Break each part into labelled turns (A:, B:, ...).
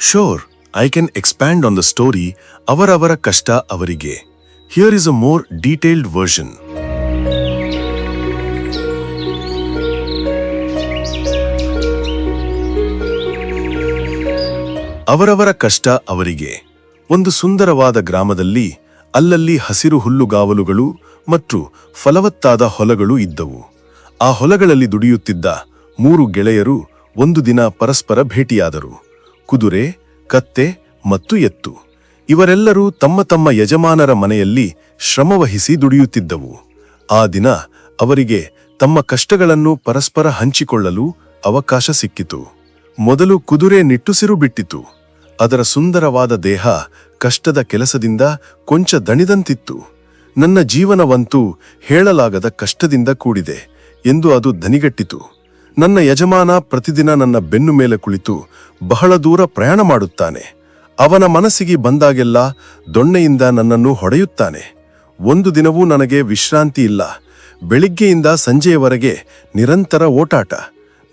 A: Sure I can expand on the story ಅವರವರ ಕಷ್ಟ ಅವರಿಗೆ here is a more detailed version ಅವರವರ ಕಷ್ಟ ಅವರಿಗೆ ಒಂದು ಸುಂದರವಾದ ಗ್ರಾಮದಲ್ಲಿ, ಅಲ್ಲಲ್ಲಿ ಹಸಿರು ಹುಲ್ಲುಗಾವಲುಗಳು ಮತ್ತು ಫಲವತ್ತಾದ ಹೊಲಗಳು ಇದ್ದವು. ಆ ಹೊಲಗಳಲ್ಲಿ ದುಡಿಯುತ್ತಿದ್ದ ಮೂರು ಗೆಳೆಯರು ಒಂದು ದಿನ ಪರಸ್ಪರ ಭೇಟಿಯಾದರು. ಕುದುರೆ, ಕತ್ತೆ ಮತ್ತು ಎತ್ತು. ಇವರೆಲ್ಲರೂ ತಮ್ಮ ತಮ್ಮ ಯಜಮಾನರ ಮನೆಯಲ್ಲಿ ಶ್ರಮವಹಿಸಿ ದುಡಿಯುತ್ತಿದ್ದವು. ಆ ದಿನ ಅವರಿಗೆ ತಮ್ಮ ಕಷ್ಟಗಳನ್ನು ಪರಸ್ಪರ ಹಂಚಿಕೊಳ್ಳಲು ಅವಕಾಶ ಸಿಕ್ಕಿತು. ಮೊದಲು ಕುದುರೆ ನಿಟ್ಟುಸಿರು ಬಿಟ್ಟಿತು. ಅದರ ಸುಂದರವಾದ ದೇಹ ಕಷ್ಟದ ಕೆಲಸದಿಂದ ಕೊಂಚ ದಣಿದಂತಿತ್ತು. ನನ್ನ ಜೀವನವಂತೂ ಹೇಳಲಾಗದ ಕಷ್ಟದಿಂದ ಕೂಡಿದೆ ಎಂದು ಅದು ದನಿಗಟ್ಟಿತು ನನ್ನ ಯಜಮಾನ ಪ್ರತಿದಿನ ನನ್ನ ಬೆನ್ನು ಮೇಲೆ ಕುಳಿತು ಬಹಳ ದೂರ ಪ್ರಯಾಣ ಮಾಡುತ್ತಾನೆ. ಅವನ ಮನಸ್ಸಿಗೆ ಬಂದಾಗೆಲ್ಲ ದೊಣ್ಣೆಯಿಂದ ನನ್ನನ್ನು ಹೊಡೆಯುತ್ತಾನೆ. ಒಂದು ದಿನವೂ ನನಗೆ ವಿಶ್ರಾಂತಿ ಇಲ್ಲ. ಬೆಳಿಗ್ಗೆಯಿಂದ ಸಂಜೆಯವರೆಗೆ ನಿರಂತರ ಓಟಾಟ.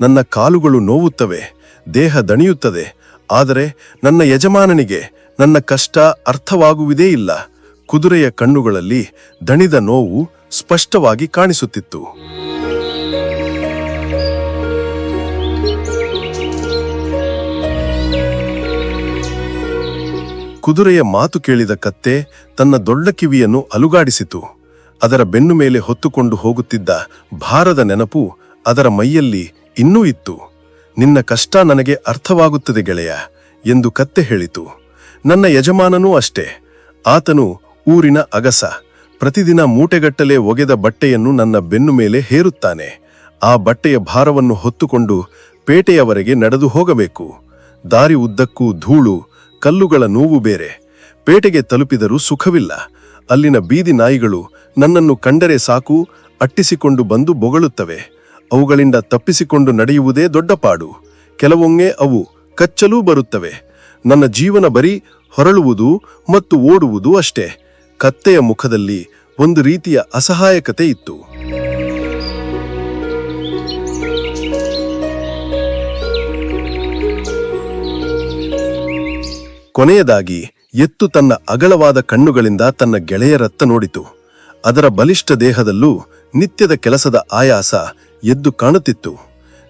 A: ನನ್ನ ಕಾಲುಗಳು ನೋವುತ್ತವೆ, ದೇಹ ದಣಿಯುತ್ತದೆ, ಆದರೆ ನನ್ನ ಯಜಮಾನನಿಗೆ ನನ್ನ ಕಷ್ಟ ಅರ್ಥವಾಗುವುದೇ ಇಲ್ಲ. ಕುದುರೆಯ ಕಣ್ಣುಗಳಲ್ಲಿ ದಣಿದ ನೋವು ಸ್ಪಷ್ಟವಾಗಿ ಕಾಣಿಸುತ್ತಿತ್ತು. ಕುದುರೆಯ ಮಾತು ಕೇಳಿದ ಕತ್ತೆ ತನ್ನ ದೊಡ್ಡ ಕಿವಿಯನ್ನು ಅಲುಗಾಡಿಸಿತು. ಅದರ ಬೆನ್ನು ಮೇಲೆ ಹೊತ್ತುಕೊಂಡು ಹೋಗುತ್ತಿದ್ದ ಭಾರದ ನೆನಪು ಅದರ ಮೈಯಲ್ಲಿ ಇನ್ನೂ ಇತ್ತು. ನಿನ್ನ ಕಷ್ಟ ನನಗೆ ಅರ್ಥವಾಗುತ್ತದೆ ಗೆಳೆಯ ಎಂದು ಕತ್ತೆ ಹೇಳಿತು. ನನ್ನ ಯಜಮಾನನೂ ಅಷ್ಟೇ. ಆತನು ಊರಿನ ಅಗಸ, ಪ್ರತಿದಿನ ಮೂಟೆಗಟ್ಟಲೆ ಒಗೆದ ಬಟ್ಟೆಯನ್ನು ನನ್ನ ಬೆನ್ನು ಮೇಲೆ ಹೇರುತ್ತಾನೆ. ಆ ಬಟ್ಟೆಯ ಭಾರವನ್ನು ಹೊತ್ತುಕೊಂಡು ಪೇಟೆಯವರೆಗೆ ನಡೆದು ಹೋಗಬೇಕು. ದಾರಿ ಉದ್ದಕ್ಕೂ ಧೂಳು ಕಲ್ಲುಗಳ ನೋವು ಬೇರೆ. ಪೇಟೆಗೆ ತಲುಪಿದರೂ ಸುಖವಿಲ್ಲ. ಅಲ್ಲಿನ ಬೀದಿ ನಾಯಿಗಳು ನನ್ನನ್ನು ಕಂಡರೆ ಸಾಕು, ಅಟ್ಟಿಸಿಕೊಂಡು ಬಂದು ಬೊಗಳುತ್ತವೆ. ಅವುಗಳಿಂದ ತಪ್ಪಿಸಿಕೊಂಡು ನಡೆಯುವುದೇ ದೊಡ್ಡ ಪಾಡು. ಕೆಲವೊಮ್ಮೆ ಅವು ಕಚ್ಚಲೂ ಬರುತ್ತವೆ. ನನ್ನ ಜೀವನ ಬರೀ ಹೊರಳುವುದು ಮತ್ತು ಓಡುವುದು ಅಷ್ಟೇ. ಕತ್ತೆಯ ಮುಖದಲ್ಲಿ ಒಂದು ರೀತಿಯ ಅಸಹಾಯಕತೆ ಇತ್ತು. ಕೊನೆಯದಾಗಿ ಎತ್ತು ತನ್ನ ಅಗಲವಾದ ಕಣ್ಣುಗಳಿಂದ ತನ್ನ ಗೆಳೆಯರತ್ತ ನೋಡಿತು. ಅದರ ಬಲಿಷ್ಠ ದೇಹದಲ್ಲೂ ನಿತ್ಯದ ಕೆಲಸದ ಆಯಾಸ ಎದ್ದು ಕಾಣುತ್ತಿತ್ತು.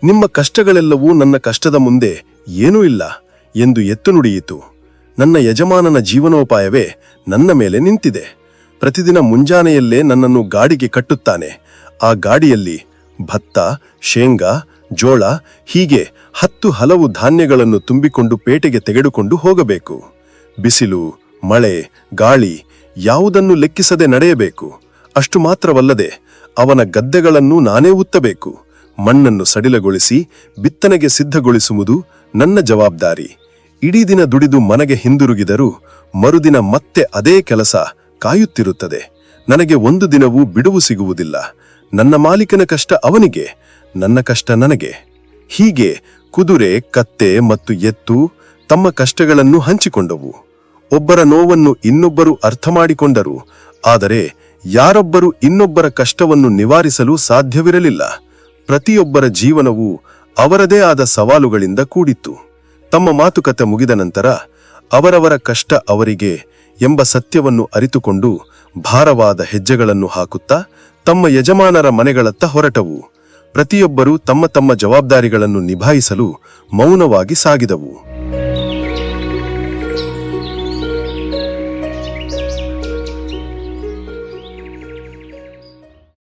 A: ನಿಮ್ಮ ಕಷ್ಟಗಳೆಲ್ಲವೂ ನನ್ನ ಕಷ್ಟದ ಮುಂದೆ ಏನೂ ಇಲ್ಲ ಎಂದು ಎತ್ತು ನುಡಿಯಿತು. ನನ್ನ ಯಜಮಾನನ ಜೀವನೋಪಾಯವೇ ನನ್ನ ಮೇಲೆ ನಿಂತಿದೆ. ಪ್ರತಿದಿನ ಮುಂಜಾನೆಯಲ್ಲೇ ನನ್ನನ್ನು ಗಾಡಿಗೆ ಕಟ್ಟುತ್ತಾನೆ. ಆ ಗಾಡಿಯಲ್ಲಿ ಭತ್ತ, ಶೇಂಗಾ ಜೋಳ ಹೀಗೆ ಹತ್ತು ಹಲವು ಧಾನ್ಯಗಳನ್ನು ತುಂಬಿಕೊಂಡು ಪೇಟೆಗೆ ತೆಗೆದುಕೊಂಡು ಹೋಗಬೇಕು. ಬಿಸಿಲು, ಮಳೆ, ಗಾಳಿ ಯಾವುದನ್ನು ಲೆಕ್ಕಿಸದೆ ನಡೆಯಬೇಕು. ಅಷ್ಟು ಮಾತ್ರವಲ್ಲದೆ ಅವನ ಗದ್ದೆಗಳನ್ನು ನಾನೇ ಉತ್ತಬೇಕು. ಮಣ್ಣನ್ನು ಸಡಿಲಗೊಳಿಸಿ ಬಿತ್ತನೆಗೆ ಸಿದ್ಧಗೊಳಿಸುವುದು ನನ್ನ ಜವಾಬ್ದಾರಿ. ಇಡೀ ದಿನ ದುಡಿದು ಮನೆಗೆ ಹಿಂದಿರುಗಿದರೂ ಮರುದಿನ ಮತ್ತೆ ಅದೇ ಕೆಲಸ ಕಾಯುತ್ತಿರುತ್ತದೆ. ನನಗೆ ಒಂದು ದಿನವೂ ಬಿಡುವು ಸಿಗುವುದಿಲ್ಲ. ನನ್ನ ಮಾಲೀಕನ ಕಷ್ಟ ಅವನಿಗೆ. ನನ್ನ ಕಷ್ಟ ನನಗೆ. ಹೀಗೆ ಕುದುರೆ, ಕತ್ತೆ ಮತ್ತು ಎತ್ತು ತಮ್ಮ ಕಷ್ಟಗಳನ್ನು ಹಂಚಿಕೊಂಡವು. ಒಬ್ಬರ ನೋವನ್ನು ಇನ್ನೊಬ್ಬರು ಅರ್ಥ ಮಾಡಿಕೊಂಡರು ಆದರೆ ಯಾರೊಬ್ಬರು ಇನ್ನೊಬ್ಬರ ಕಷ್ಟವನ್ನು ನಿವಾರಿಸಲು ಸಾಧ್ಯವಿರಲಿಲ್ಲ. ಪ್ರತಿಯೊಬ್ಬರ ಜೀವನವು ಅವರದೇ ಆದ ಸವಾಲುಗಳಿಂದ ಕೂಡಿತ್ತು. ತಮ್ಮ ಮಾತುಕತೆ ಮುಗಿದ ನಂತರ ಅವರವರ ಕಷ್ಟ ಅವರಿಗೆ ಎಂಬ ಸತ್ಯವನ್ನು ಅರಿತುಕೊಂಡು ಭಾರವಾದ ಹೆಜ್ಜೆಗಳನ್ನು ಹಾಕುತ್ತಾ ತಮ್ಮ ಯಜಮಾನರ ಮನೆಗಳತ್ತ ಹೊರಟವು. ಪ್ರತಿಯೊಬ್ಬರೂ ತಮ್ಮ ತಮ್ಮ ಜವಾಬ್ದಾರಿಗಳನ್ನು ನಿಭಾಯಿಸಲು ಮೌನವಾಗಿ ಸಾಗಿದವು.